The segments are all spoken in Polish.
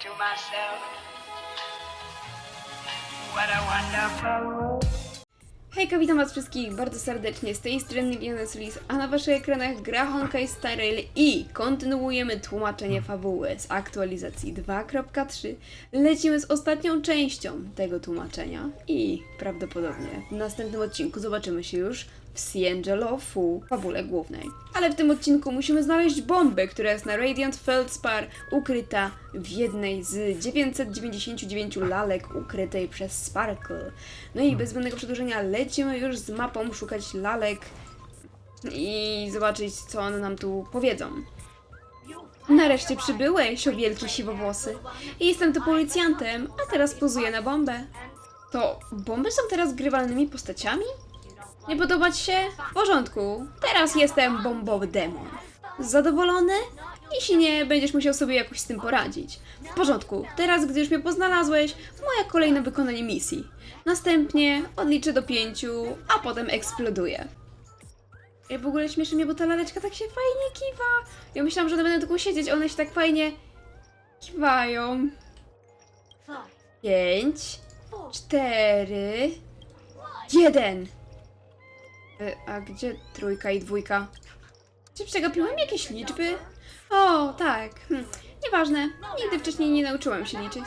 to myself, what a wonderful world. Hejka, witam was wszystkich bardzo serdecznie, z tej strony Liana Solis, a na waszych ekranach gra Honkai Star Rail i kontynuujemy tłumaczenie fabuły z aktualizacji 2.3. Lecimy z ostatnią częścią tego tłumaczenia i prawdopodobnie w następnym odcinku zobaczymy się już w Ciangelo Fu, fabule głównej. Ale w tym odcinku musimy znaleźć bombę, która jest na Radiant Feldspar ukryta w jednej z 999 lalek ukrytej przez Sparkle. No i bez zbędnego przedłużenia lecimy już z mapą szukać lalek i zobaczyć, co one nam tu powiedzą. Nareszcie przybyłeś, o wielki siwowłosy. Jestem tu policjantem, a teraz pozuję na bombę. To bomby są teraz grywalnymi postaciami? Nie podoba ci się? W porządku. Teraz jestem bombowy demon. Zadowolony? Jeśli nie, będziesz musiał sobie jakoś z tym poradzić. W porządku. Teraz, gdy już mnie poznalazłeś, moja kolejne wykonanie misji. Następnie odliczę do pięciu, a potem eksploduję. Ja w ogóle śmieszy mnie, bo ta laleczka tak się fajnie kiwa. Ja myślałam, że one będą tylko siedzieć, one się tak fajnie kiwają. Pięć, cztery, jeden. Y, A gdzie trójka i dwójka? Czy przegapiłem jakieś liczby? O, tak. Hm. Nieważne. Nigdy wcześniej nie nauczyłam się liczyć.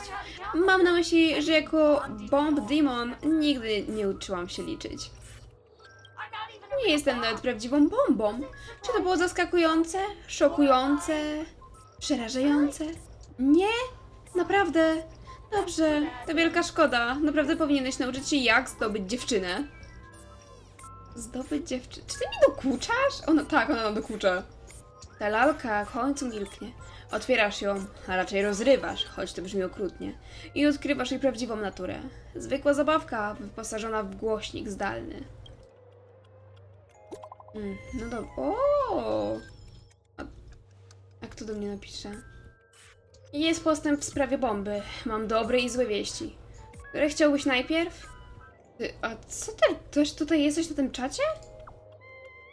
Mam na myśli, że jako Bomb Demon nigdy nie uczyłam się liczyć. Nie jestem nawet prawdziwą bombą. Czy to było zaskakujące, szokujące, przerażające? Nie? Naprawdę? Dobrze, to wielka szkoda. Naprawdę powinieneś nauczyć się, jak zdobyć dziewczynę. Zdobyć dziewczynę. Czy ty mi dokuczasz? Ona, tak, ona nam dokucza. Ta lalka w końcu milknie. Otwierasz ją, a raczej rozrywasz, choć to brzmi okrutnie, i odkrywasz jej prawdziwą naturę. Zwykła zabawka wyposażona w głośnik zdalny. Mm, no dobra. O! A, a kto do mnie napisze? Jest postęp w sprawie bomby. Mam dobre i złe wieści. Które chciałbyś najpierw? Ty, a co ty też tutaj jesteś na tym czacie?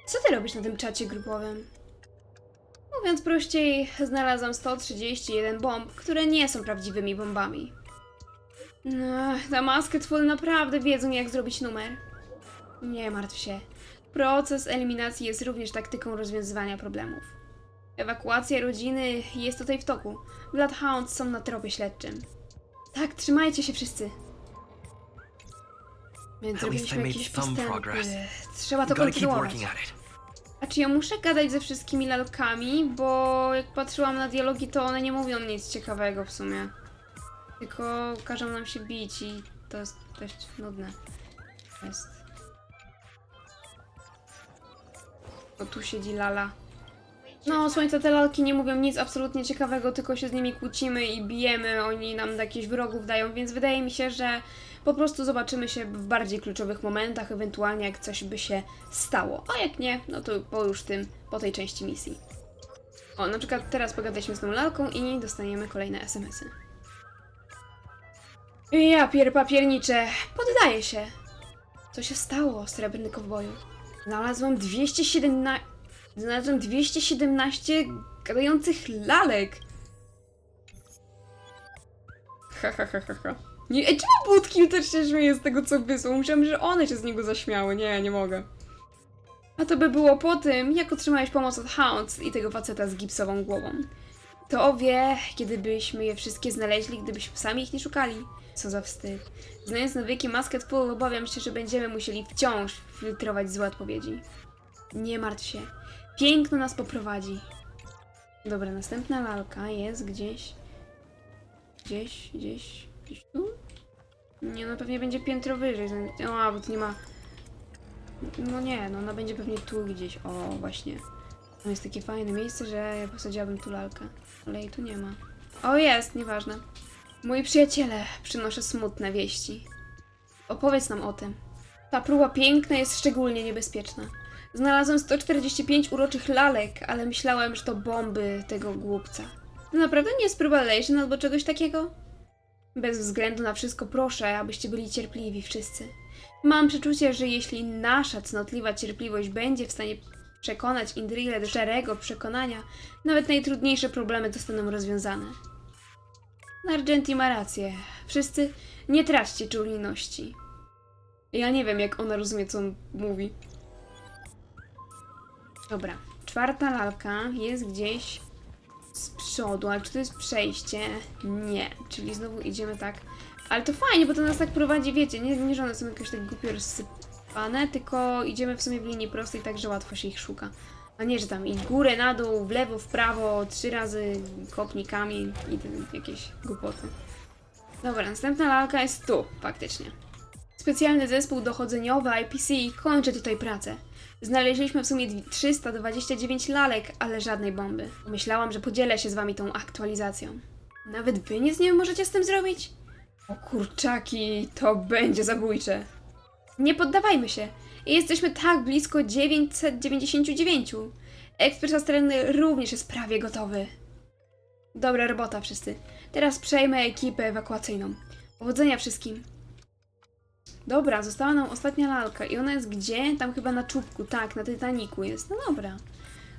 Co ty robisz na tym czacie grupowym? Mówiąc prościej, znalazłam 131 bomb, które nie są prawdziwymi bombami. No, ta maska twój naprawdę wiedzą jak zrobić numer. Nie martw się. Proces eliminacji jest również taktyką rozwiązywania problemów. Ewakuacja rodziny jest tutaj w toku. Bloodhounds są na tropie śledczym. Tak, trzymajcie się wszyscy. Więc zrobiliśmy some postępy. Trzeba to kontynuować. working at it. A czy ja muszę gadać ze wszystkimi lalkami? Bo jak patrzyłam na dialogi, to one nie mówią nic ciekawego w sumie. Tylko każą nam się bić i to jest dość nudne. Jest. O, tu siedzi lala. No, słońce, te lalki nie mówią nic absolutnie ciekawego, tylko się z nimi kłócimy i bijemy, oni nam jakieś wrogów dają, więc wydaje mi się, że po prostu zobaczymy się w bardziej kluczowych momentach, ewentualnie jak coś by się stało. A jak nie, no to po już tym, po tej części misji. O, na przykład teraz pogadaliśmy z tą lalką i dostaniemy kolejne SMS-y. Ja pier papiernicze, poddaję się. Co się stało, srebrny kowboju? Znalazłam 217... Znalazłam 217 gadających lalek. Ha, ha, ha, ha, ha. Nie, ej, czemu Budki też się śmieje z tego, co wysłał? Myślałam, że one się z niego zaśmiały. Nie, nie mogę. A to by było po tym, jak otrzymałeś pomoc od Hounds i tego faceta z gipsową głową. To wie, kiedy byśmy je wszystkie znaleźli, gdybyśmy sami ich nie szukali. Co za wstyd. Znając nawyki Musket Full, obawiam się, że będziemy musieli wciąż filtrować złe odpowiedzi. Nie martw się. Piękno nas poprowadzi. Dobra, następna lalka jest gdzieś. Gdzieś, gdzieś, tu? Nie, no pewnie będzie piętro wyżej. No, bo tu nie ma... No nie, no ona będzie pewnie tu gdzieś. O, właśnie. To jest takie fajne miejsce, że ja posadziłabym tu lalkę. Ale jej tu nie ma. O, jest, nieważne. Moi przyjaciele, przynoszę smutne wieści. Opowiedz nam o tym. Ta próba piękna jest szczególnie niebezpieczna. Znalazłem 145 uroczych lalek, ale myślałem, że to bomby tego głupca. To naprawdę nie jest próba Lesion albo czegoś takiego? Bez względu na wszystko proszę, abyście byli cierpliwi wszyscy. Mam przeczucie, że jeśli nasza cnotliwa cierpliwość będzie w stanie przekonać Indrile do szczerego przekonania, nawet najtrudniejsze problemy zostaną rozwiązane. Argenti ma rację. Wszyscy nie traćcie czujności. Ja nie wiem, jak ona rozumie, co on mówi. Dobra, czwarta lalka jest gdzieś z przodu, ale czy to jest przejście? Nie, czyli znowu idziemy tak. Ale to fajnie, bo to nas tak prowadzi, wiecie, nie, nie że one są jakoś tak głupio rozsypane, tylko idziemy w sumie w linii prostej, tak że łatwo się ich szuka. A nie, że tam i górę, na dół, w lewo, w prawo, trzy razy kopnij kamień i jakieś głupoty. Dobra, następna lalka jest tu, faktycznie. Specjalny zespół dochodzeniowy IPC kończy tutaj pracę. Znaleźliśmy w sumie dwi- 329 lalek, ale żadnej bomby. Myślałam, że podzielę się z wami tą aktualizacją. Nawet wy nic nie możecie z tym zrobić? O kurczaki, to będzie zabójcze. Nie poddawajmy się. Jesteśmy tak blisko 999. Ekspres astralny również jest prawie gotowy. Dobra robota wszyscy. Teraz przejmę ekipę ewakuacyjną. Powodzenia wszystkim. Dobra, została nam ostatnia lalka i ona jest gdzie? Tam chyba na czubku, tak, na Titaniku jest. No dobra.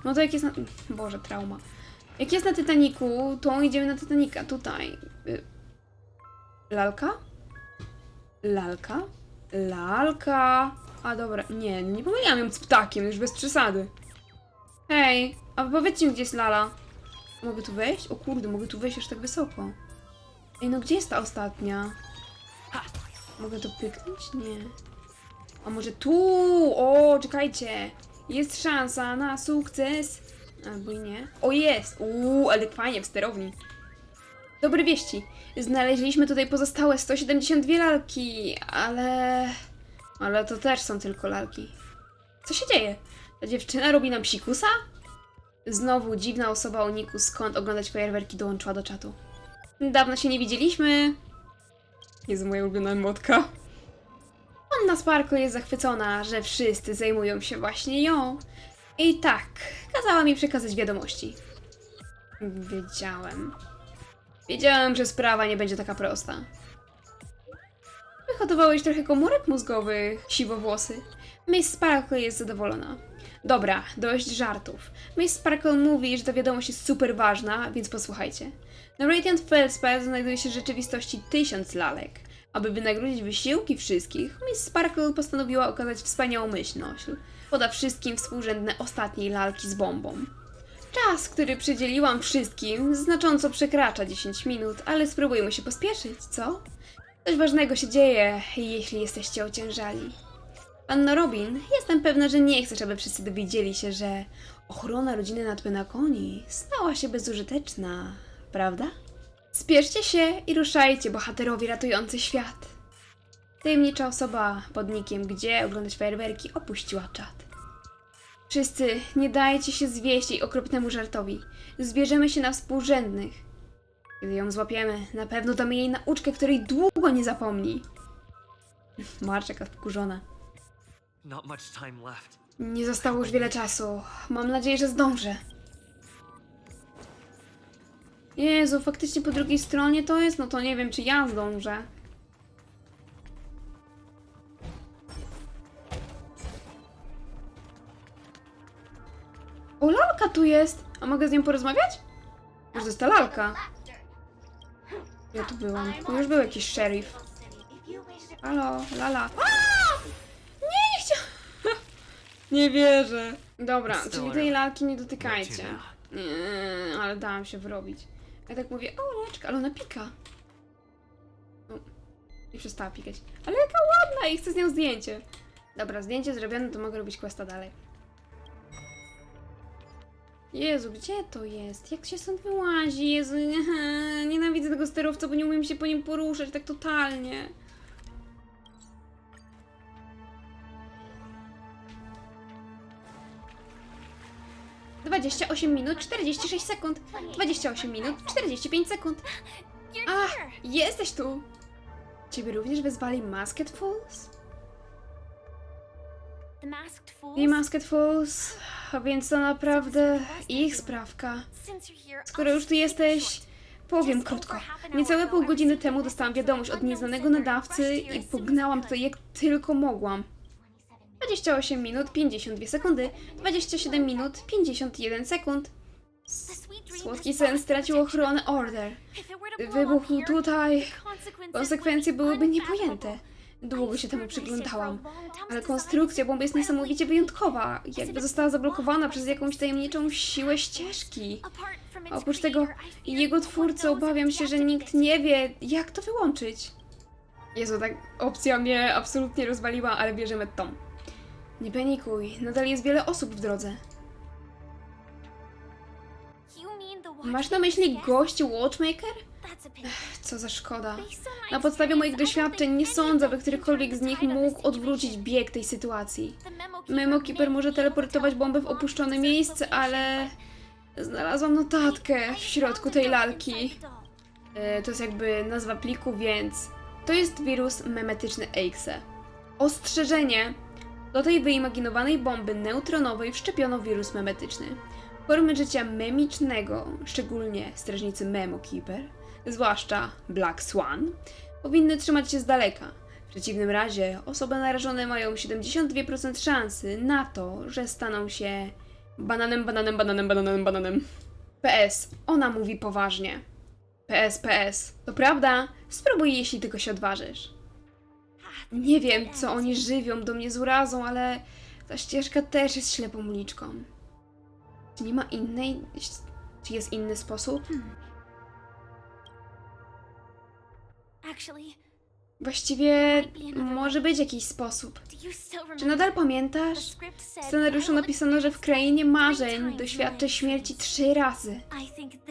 No to jak jest na... Boże, trauma. Jak jest na Titaniku, to idziemy na Titanika, tutaj. Y, Lalka? Lalka? Lalka? A dobra, nie, nie pomyliłam ją z ptakiem, już bez przesady. Hej, a powiedzcie mi, gdzie jest Lala? Mogę tu wejść? O kurde, mogę tu wejść aż tak wysoko. Ej, no gdzie jest ta ostatnia? Mogę to pyknąć? Nie. A może tu? O, czekajcie. Jest szansa na sukces. Albo i nie. O, jest. Uuu, ale fajnie w sterowni. Dobre wieści. Znaleźliśmy tutaj pozostałe 172 lalki, ale... Ale to też są tylko lalki. Co się dzieje? Ta dziewczyna robi nam psikusa? Znowu dziwna osoba o niku skąd oglądać fajerwerki dołączyła do czatu. Dawno się nie widzieliśmy. Jest moja ulubiona emotka. Panna Sparkle jest zachwycona, że wszyscy zajmują się właśnie ją. I tak, kazała mi przekazać wiadomości. Wiedziałem. Wiedziałem, że sprawa nie będzie taka prosta. Wyhodowałeś trochę komórek mózgowych, siwowłosy. Miss Sparkle jest zadowolona. Dobra, dość żartów. Miss Sparkle mówi, że ta wiadomość jest super ważna, więc posłuchajcie. Na Radiant Felspell znajduje się w rzeczywistości tysiąc lalek. Aby wynagrodzić wysiłki wszystkich, Miss Sparkle postanowiła okazać wspaniałomyślność. Poda wszystkim współrzędne ostatniej lalki z bombą. Czas, który przydzieliłam wszystkim, znacząco przekracza 10 minut, ale spróbujmy się pospieszyć, co? Coś ważnego się dzieje, jeśli jesteście ociężali. Panno Robin, jestem pewna, że nie chcesz, aby wszyscy dowiedzieli się, że ochrona rodziny na Twenakoni stała się bezużyteczna, prawda? Spieszcie się i ruszajcie, bohaterowie ratujący świat. Tajemnicza osoba pod nikiem Gdzie oglądać fajerwerki opuściła czat. Wszyscy, nie dajcie się zwieść jej okropnemu żartowi. Zbierzemy się na współrzędnych. Kiedy ją złapiemy, na pewno damy jej nauczkę, której długo nie zapomni. Marczeka wkurzona. Nie zostało już wiele czasu. Mam nadzieję, że zdążę. Jezu, faktycznie po drugiej stronie to jest, no to nie wiem, czy ja zdążę. O, lalka tu jest! A mogę z nią porozmawiać? To jest ta lalka? Ja tu byłam. Tu już był jakiś szeryf. Halo, lala. A! Nie, nie. Nie wierzę. Dobra, czyli tej lalki nie dotykajcie. Nie, ale dałam się wrobić. Ja tak mówię, o laczka, ale ona pika. No, nie przestała pikać. Ale jaka ładna i chcę z nią zdjęcie. Dobra, zdjęcie zrobione, to mogę robić questa dalej. Jezu, gdzie to jest? Jak się stąd wyłazi? Jezu, nienawidzę tego sterowca, bo nie umiem się po nim poruszać tak totalnie. Dwadzieścia osiem minut, 46 sekund. 28 minut, 45 sekund. Ach, jesteś tu! Ciebie również wezwali Masked Fools? The Masked Fools? I Masked Fools, a więc to naprawdę ich sprawka. Skoro już tu jesteś, powiem krótko. Niecałe pół godziny temu dostałam wiadomość od nieznanego nadawcy i pognałam tutaj jak tylko mogłam. 28 minut 52 sekundy, 27 minut 51 sekund. Słodki sen stracił ochronę Order. Wybuchł tutaj. Konsekwencje byłyby niepojęte. Długo się temu przyglądałam. Ale konstrukcja bomby jest niesamowicie wyjątkowa. Jakby została zablokowana przez jakąś tajemniczą siłę ścieżki. Oprócz tego, jego twórcy obawiam się, że nikt nie wie, jak to wyłączyć. Jezu, tak opcja mnie absolutnie rozwaliła, ale bierzemy tą. Nie panikuj, nadal jest wiele osób w drodze. Masz na myśli gość Watchmaker? Co za szkoda. Na podstawie moich doświadczeń nie sądzę, by którykolwiek z nich mógł odwrócić bieg tej sytuacji. Memo Keeper może teleportować bombę w opuszczone miejsce, ale... Znalazłam notatkę w środku tej lalki. E, To jest jakby nazwa pliku, więc to jest wirus memetyczny EXE. Ostrzeżenie! Do tej wyimaginowanej bomby neutronowej wszczepiono wirus memetyczny. Formy życia memicznego, szczególnie strażnicy Memo Keeper, zwłaszcza Black Swan, powinny trzymać się z daleka. W przeciwnym razie osoby narażone mają 72% szansy na to, że staną się bananem, bananem, bananem, bananem, bananem. PS, ona mówi poważnie. PS, PS. To prawda? Spróbuj, jeśli tylko się odważysz. Nie wiem, co oni żywią do mnie z urazą, ale ta ścieżka też jest ślepą uliczką. Czy nie ma innej... Czy jest inny sposób? Właściwie może być jakiś sposób. Czy nadal pamiętasz? W scenariuszu napisano, że w krainie marzeń doświadczę śmierci trzy razy.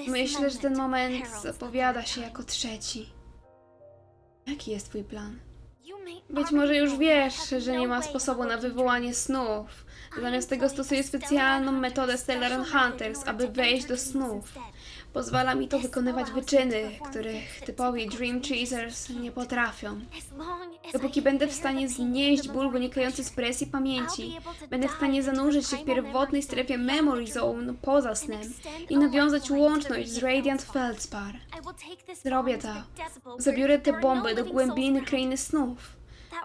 Myślę, że ten moment zapowiada się jako trzeci. Jaki jest twój plan? Być może już wiesz, że nie ma sposobu na wywołanie snów. Zamiast tego stosuję specjalną metodę Stellar Hunters, aby wejść do snów. Pozwala mi to wykonywać wyczyny, których typowi Dream Chasers nie potrafią. Dopóki będę w stanie znieść ból wynikający z presji pamięci, będę w stanie zanurzyć się w pierwotnej strefie Memory Zone poza snem i nawiązać łączność z Radiant Feldspar. Zrobię to. Zabiorę te bomby do głębiny krainy snów.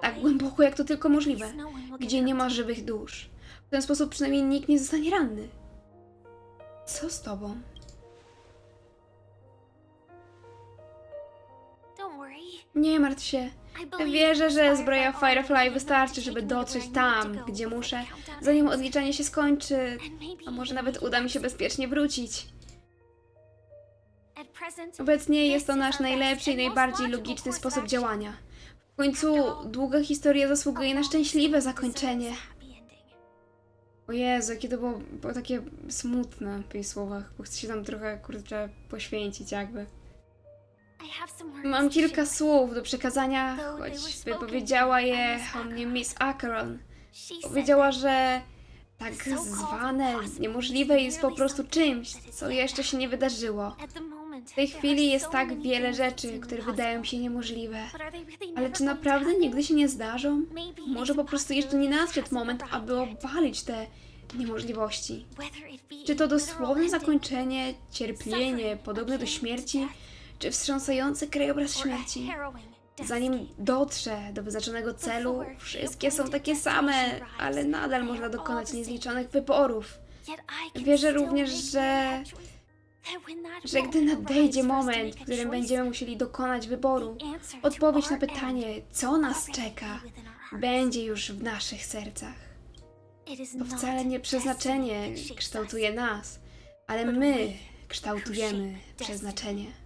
Tak głęboko, jak to tylko możliwe, gdzie nie ma żywych dusz. W ten sposób przynajmniej nikt nie zostanie ranny. Co z tobą? Nie martw się. Wierzę, że zbroja Firefly wystarczy, żeby dotrzeć tam, gdzie muszę, zanim odliczanie się skończy, a może nawet uda mi się bezpiecznie wrócić. Obecnie jest to nasz najlepszy i najbardziej logiczny sposób działania. W końcu długa historia zasługuje na szczęśliwe zakończenie. O Jezu, jakie to było, było takie smutne w jej słowach, bo chcę się tam trochę, kurczę, poświęcić jakby. Mam kilka słów do przekazania, choć wypowiedziała je o mnie Miss Acheron. Powiedziała, że tak zwane niemożliwe jest po prostu czymś, co jeszcze się nie wydarzyło. W tej chwili jest tak wiele rzeczy, które wydają się niemożliwe. Ale czy naprawdę nigdy się nie zdarzą? Może po prostu jeszcze nie nadszedł moment, aby obalić te niemożliwości. Czy to dosłowne zakończenie, cierpienie podobne do śmierci, czy wstrząsający krajobraz śmierci? Zanim dotrze do wyznaczonego celu, wszystkie są takie same, ale nadal można dokonać niezliczonych wyborów. Wierzę również, że, że gdy nadejdzie moment, w którym będziemy musieli dokonać wyboru, odpowiedź na pytanie, co nas czeka, będzie już w naszych sercach. To wcale nie przeznaczenie kształtuje nas, ale my kształtujemy przeznaczenie.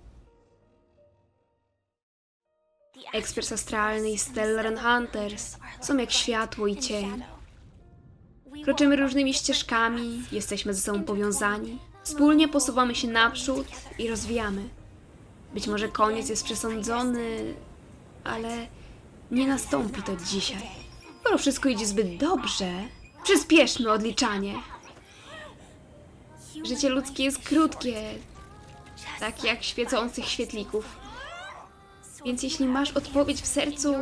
Ekspres astralny i Stellar Hunters są jak światło i cień. Kroczymy różnymi ścieżkami, jesteśmy ze sobą powiązani. Wspólnie posuwamy się naprzód i rozwijamy. Być może koniec jest przesądzony, ale nie nastąpi to dzisiaj. Skoro wszystko idzie zbyt dobrze, przyspieszmy odliczanie. Życie ludzkie jest krótkie, tak jak świecących świetlików. Więc jeśli masz odpowiedź w sercu,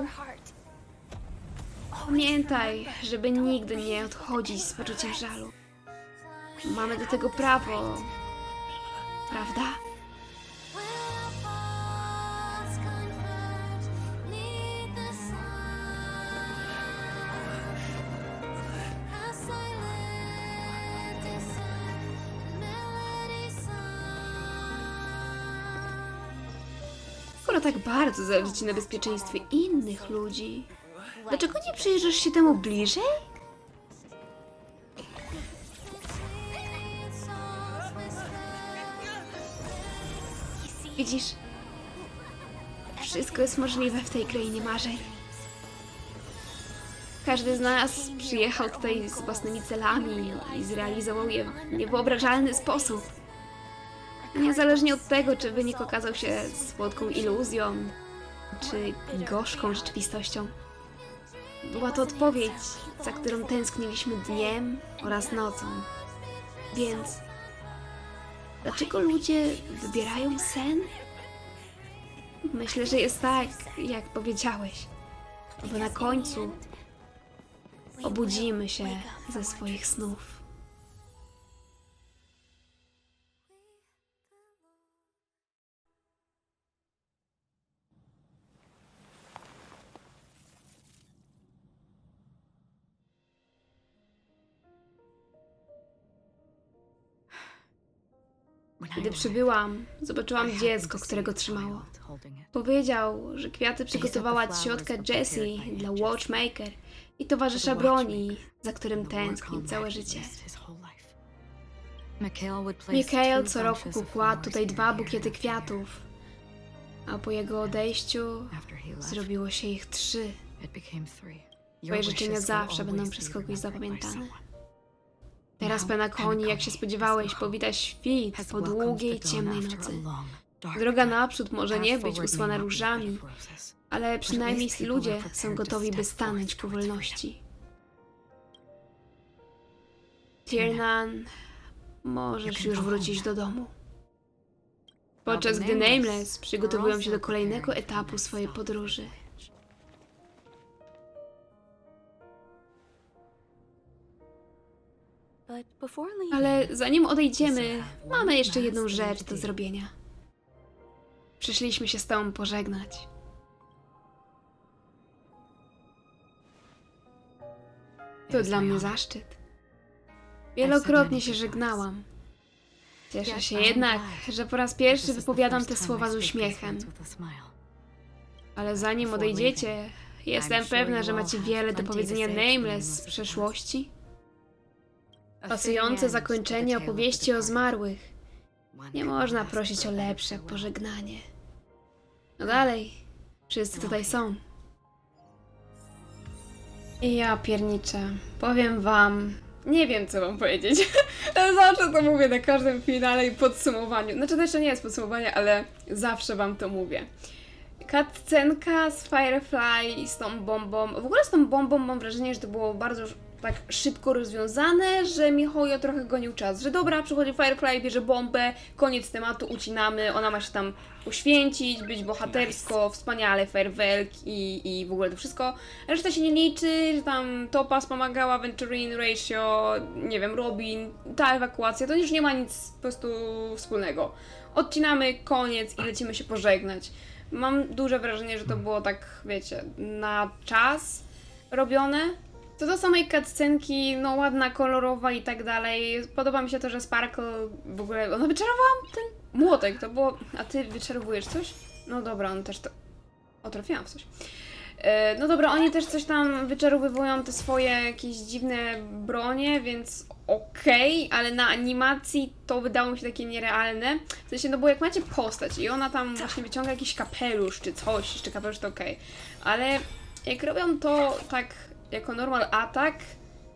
pamiętaj, żeby nigdy nie odchodzić z poczuciem żalu. Mamy do tego prawo, prawda? Tak bardzo zależy ci na bezpieczeństwie innych ludzi, dlaczego nie przyjrzysz się temu bliżej? Widzisz, wszystko jest możliwe w tej krainie marzeń. Każdy z nas przyjechał tutaj z własnymi celami i zrealizował je w niewyobrażalny sposób. Niezależnie od tego, czy wynik okazał się słodką iluzją, czy gorzką rzeczywistością. Była to odpowiedź, za którą tęskniliśmy dniem oraz nocą. Więc dlaczego ludzie wybierają sen? Myślę, że jest tak, jak powiedziałeś. Bo na końcu obudzimy się ze swoich snów. Gdy przybyłam, zobaczyłam dziecko, którego trzymało. Powiedział, że kwiaty przygotowała ciotka Jessie dla Watchmaker i towarzysza broni, za którym tęsknił całe życie. Mikael co roku kukła tutaj dwa bukiety kwiatów, a po jego odejściu zrobiło się ich trzy. Twoje życzenia zawsze będą przez kogoś zapamiętane. Teraz pena koni, jak się spodziewałeś, powita świt po długiej, ciemnej nocy. Droga naprzód może nie być usłana różami, ale przynajmniej ludzie są gotowi, by stanąć ku wolności. Tiernan, możesz już wrócić do domu. Podczas gdy Nameless przygotowują się do kolejnego etapu swojej podróży. Ale zanim odejdziemy, mamy jeszcze jedną rzecz do zrobienia. Przyszliśmy się z tobą pożegnać. To dla mnie zaszczyt. Wielokrotnie się żegnałam. Cieszę się jednak, że po raz pierwszy wypowiadam te słowa z uśmiechem. Ale zanim odejdziecie, jestem pewna, że macie wiele do powiedzenia Nameless z przeszłości. Pasujące zakończenie opowieści o zmarłych. Nie można prosić o lepsze pożegnanie. No dalej, wszyscy tutaj są. I ja pierniczę, powiem wam, nie wiem co wam powiedzieć. zawsze to mówię na każdym finale i podsumowaniu. Znaczy to jeszcze nie jest podsumowanie, ale zawsze wam to mówię. Cutscenka z Firefly i z tą bombą. W ogóle z tą bombą mam wrażenie, że to było bardzo tak szybko rozwiązane, że Mihoyo trochę gonił czas. Że dobra, przychodzi Firefly, bierze bombę, koniec tematu, ucinamy, ona ma się tam uświęcić, być bohatersko, wspaniale, fairwelk i, i w ogóle to wszystko. Reszta się nie liczy, że tam Topaz pomagała, Venturin, Ratio, nie wiem, Robin, ta ewakuacja, to już nie ma nic po prostu wspólnego. Odcinamy, koniec i lecimy się pożegnać. Mam duże wrażenie, że to było tak, wiecie, na czas robione. Co do samej cutscenki, no ładna, kolorowa i tak dalej. Podoba mi się to, że Sparkle w ogóle, ona wyczarowała ten młotek, to było... A ty wyczarowujesz coś? No dobra, on też to... O, trafiłam w coś. E, No dobra, oni też coś tam wyczarowywują te swoje jakieś dziwne bronie, więc okej, ale na animacji to wydało mi się takie nierealne. W sensie, no bo jak macie postać i ona tam właśnie wyciąga jakiś kapelusz czy coś, jeszcze kapelusz to okej. Ale jak robią to tak jako normal atak,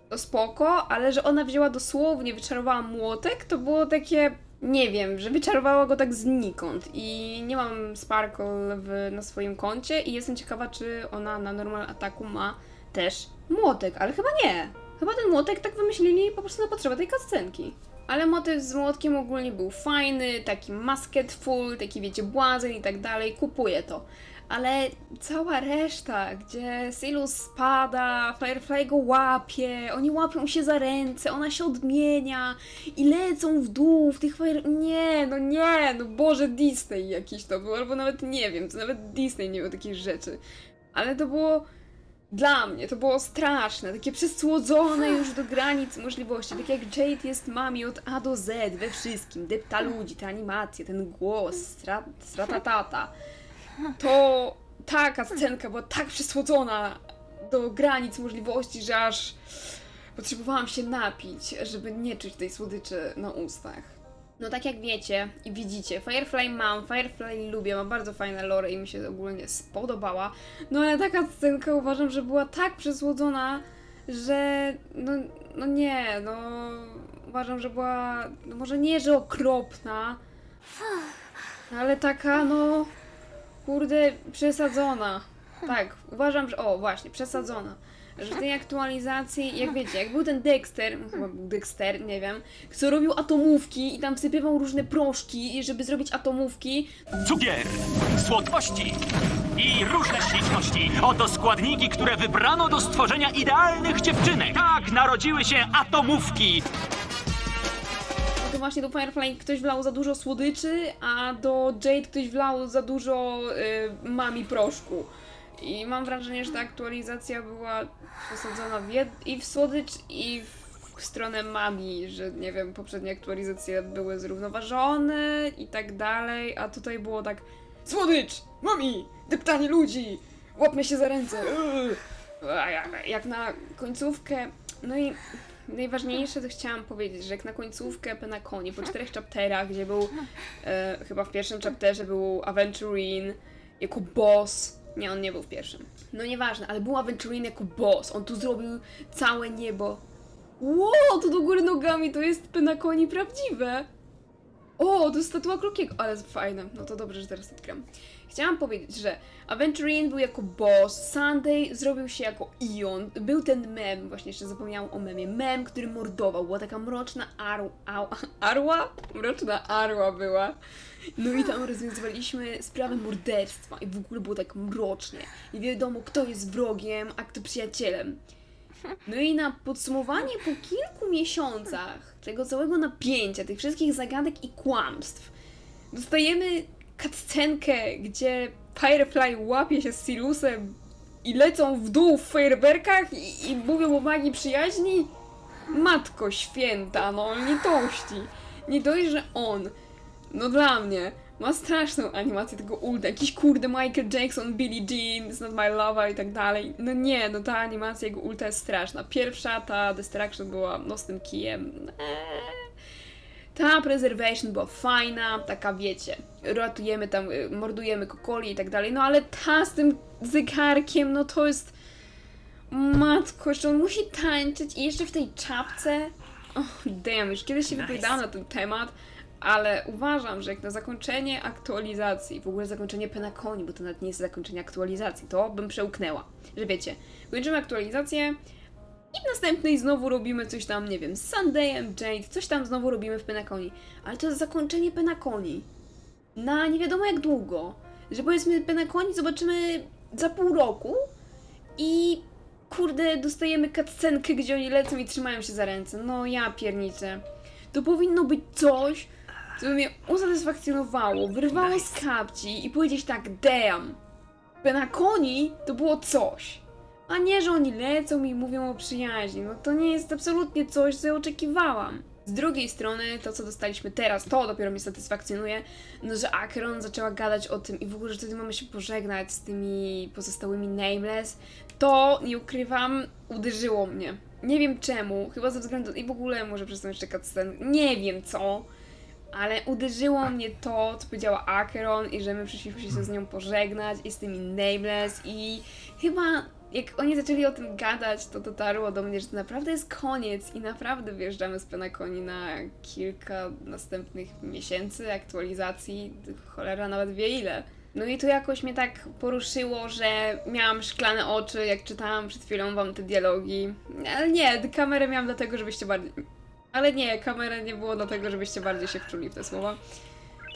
to spoko, ale że ona wzięła dosłownie, wyczarowała młotek, to było takie, nie wiem, że wyczarowała go tak znikąd i nie mam Sparkle w, na swoim koncie i jestem ciekawa, czy ona na normal ataku ma też młotek, ale chyba nie. Chyba ten młotek tak wymyślili po prostu na potrzebę tej cutscenki. Ale motyw z młotkiem ogólnie był fajny, taki masketful, taki wiecie, błazen i tak dalej, kupuję to. Ale cała reszta, gdzie Silus spada, Firefly go łapie, oni łapią się za ręce, ona się odmienia i lecą w dół w tych fire... Nie, no nie, no Boże, Disney jakiś to był, albo nawet nie wiem, to nawet Disney nie miał takich rzeczy. Ale to było... Dla mnie to było straszne, takie przesłodzone już do granic możliwości. Tak jak Jade jest mami od A do Z we wszystkim, depta ludzi, te animacje, ten głos, strat, stratatata. To taka scenka była tak przesłodzona do granic możliwości, że aż potrzebowałam się napić, żeby nie czuć tej słodyczy na ustach. No tak jak wiecie i widzicie, Firefly mam, Firefly lubię, ma bardzo fajne lore i mi się ogólnie spodobała. No ale taka scenka uważam, że była tak przesłodzona, że no, no nie, no uważam, że była, no może nie, że okropna, ale taka no kurde przesadzona. Tak, uważam, że o właśnie, przesadzona. Że w tej aktualizacji, jak wiecie, jak był ten Dexter, no chyba był Dexter, nie wiem, kto robił atomówki i tam wsypywał różne proszki, żeby zrobić atomówki, cukier, słodkości i różne śliczności. Oto składniki, które wybrano do stworzenia idealnych dziewczynek. Tak narodziły się atomówki. Właśnie do Firefly ktoś wlał za dużo słodyczy, a do Jade ktoś wlał za dużo y, mami proszku. I mam wrażenie, że ta aktualizacja była posadzona w jed- i w słodycz, i w stronę mami, że nie wiem, poprzednie aktualizacje były zrównoważone i tak dalej, a tutaj było tak słodycz, mami, deptanie ludzi, łapmy się za ręce, jak- jak na końcówkę, no i najważniejsze to chciałam powiedzieć, że jak na końcówkę Penaconi, po czterech chapterach, gdzie był, e, chyba w pierwszym chapterze był Aventurine jako boss, nie, on nie był w pierwszym, no nieważne, ale był Aventurine jako boss, on tu zrobił całe niebo. Ło, to do góry nogami, to jest Penaconi prawdziwe. O, to jest statua Krokiego, ale fajne. No to dobrze, że teraz odkryłam. Chciałam powiedzieć, że Aventurine był jako boss, Sunday zrobił się jako Ion, był ten mem, właśnie jeszcze zapomniałam o memie, mem, który mordował, była taka mroczna arł, au, arła? Mroczna arła była. No i tam rozwiązywaliśmy sprawę morderstwa i w ogóle było tak mrocznie. Nie wiadomo, kto jest wrogiem, a kto przyjacielem. No i na podsumowanie po kilku miesiącach tego całego napięcia, tych wszystkich zagadek i kłamstw, dostajemy cutscenkę, gdzie Firefly łapie się z Silusem i lecą w dół w fajerwerkach i, i mówią o magii przyjaźni? Matko święta, no litości. Nie dość, że on, no dla mnie, ma straszną animację tego ulta, jakiś kurde Michael Jackson, Billie Jean, It's Not My Lover i tak dalej. No nie, no ta animacja jego ulta jest straszna. Pierwsza, ta Destruction była no kijem. Eee. Ta Preservation była fajna, taka wiecie, ratujemy tam, y, mordujemy kokoli i tak dalej, no ale ta z tym zegarkiem, no to jest... Matko, jeszcze on musi tańczyć i jeszcze w tej czapce. Oh, damn, już kiedyś się Nice. wypowiadałam na ten temat, ale uważam, że jak na zakończenie aktualizacji, w ogóle zakończenie Penaconi, bo to nawet nie jest zakończenie aktualizacji, to bym przełknęła. Że wiecie, kończymy aktualizację i w następnej znowu robimy coś tam, nie wiem, z Sundayem, Jade, coś tam znowu robimy w Penaconi. Ale to jest zakończenie Penaconi. Na nie wiadomo jak długo. Że powiedzmy Penaconi zobaczymy za pół roku i kurde, dostajemy cutscenkę, gdzie oni lecą i trzymają się za ręce. No ja pierniczę. To powinno być coś, co by mnie usatysfakcjonowało, wyrwało z kapci i powiedzieć tak, damn, Penaconi to było coś. A nie, że oni lecą i mówią o przyjaźni. No to nie jest absolutnie coś, co ja oczekiwałam. Z drugiej strony, to co dostaliśmy teraz, to dopiero mnie satysfakcjonuje, no że Acheron zaczęła gadać o tym i w ogóle, że wtedy mamy się pożegnać z tymi pozostałymi Nameless, to, nie ukrywam, uderzyło mnie. Nie wiem czemu, chyba ze względu, i w ogóle może przez tą jeszcze cutscen, nie wiem co, ale uderzyło mnie to, co powiedziała Acheron i że my przyszliśmy się z nią pożegnać i z tymi Nameless i chyba jak oni zaczęli o tym gadać, to dotarło do mnie, że to naprawdę jest koniec i naprawdę wjeżdżamy z Penaconi na kilka następnych miesięcy aktualizacji, cholera nawet wie ile. No i to jakoś mnie tak poruszyło, że miałam szklane oczy, jak czytałam przed chwilą wam te dialogi. Ale nie, kamerę miałam dlatego, żebyście bardziej... Ale nie, kamerę nie było dlatego, żebyście bardziej się wczuli w te słowa.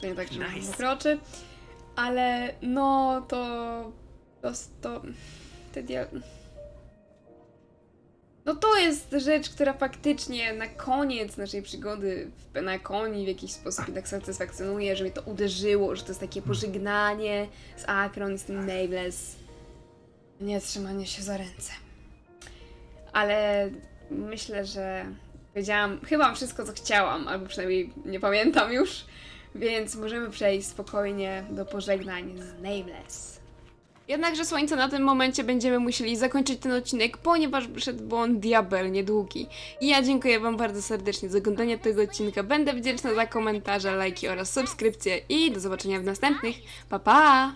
To nie tak, że Nice. oczy. Ale no to... To... to te. No to jest rzecz, która faktycznie na koniec naszej przygody w Penaconi w jakiś sposób jednak satysfakcjonuje, że mnie to uderzyło, że to jest takie pożegnanie z Akron i z tym Nameless. Nie trzymanie się za ręce. Ale myślę, że powiedziałam chyba wszystko, co chciałam, albo przynajmniej nie pamiętam już. więc możemy przejść spokojnie do pożegnań z Nameless. Jednakże słońce na tym momencie będziemy musieli zakończyć ten odcinek, ponieważ wyszedł błąd diabelnie długi. I ja dziękuję Wam bardzo serdecznie za oglądanie tego odcinka. Będę wdzięczna za komentarze, lajki oraz subskrypcje i do zobaczenia w następnych. Pa pa!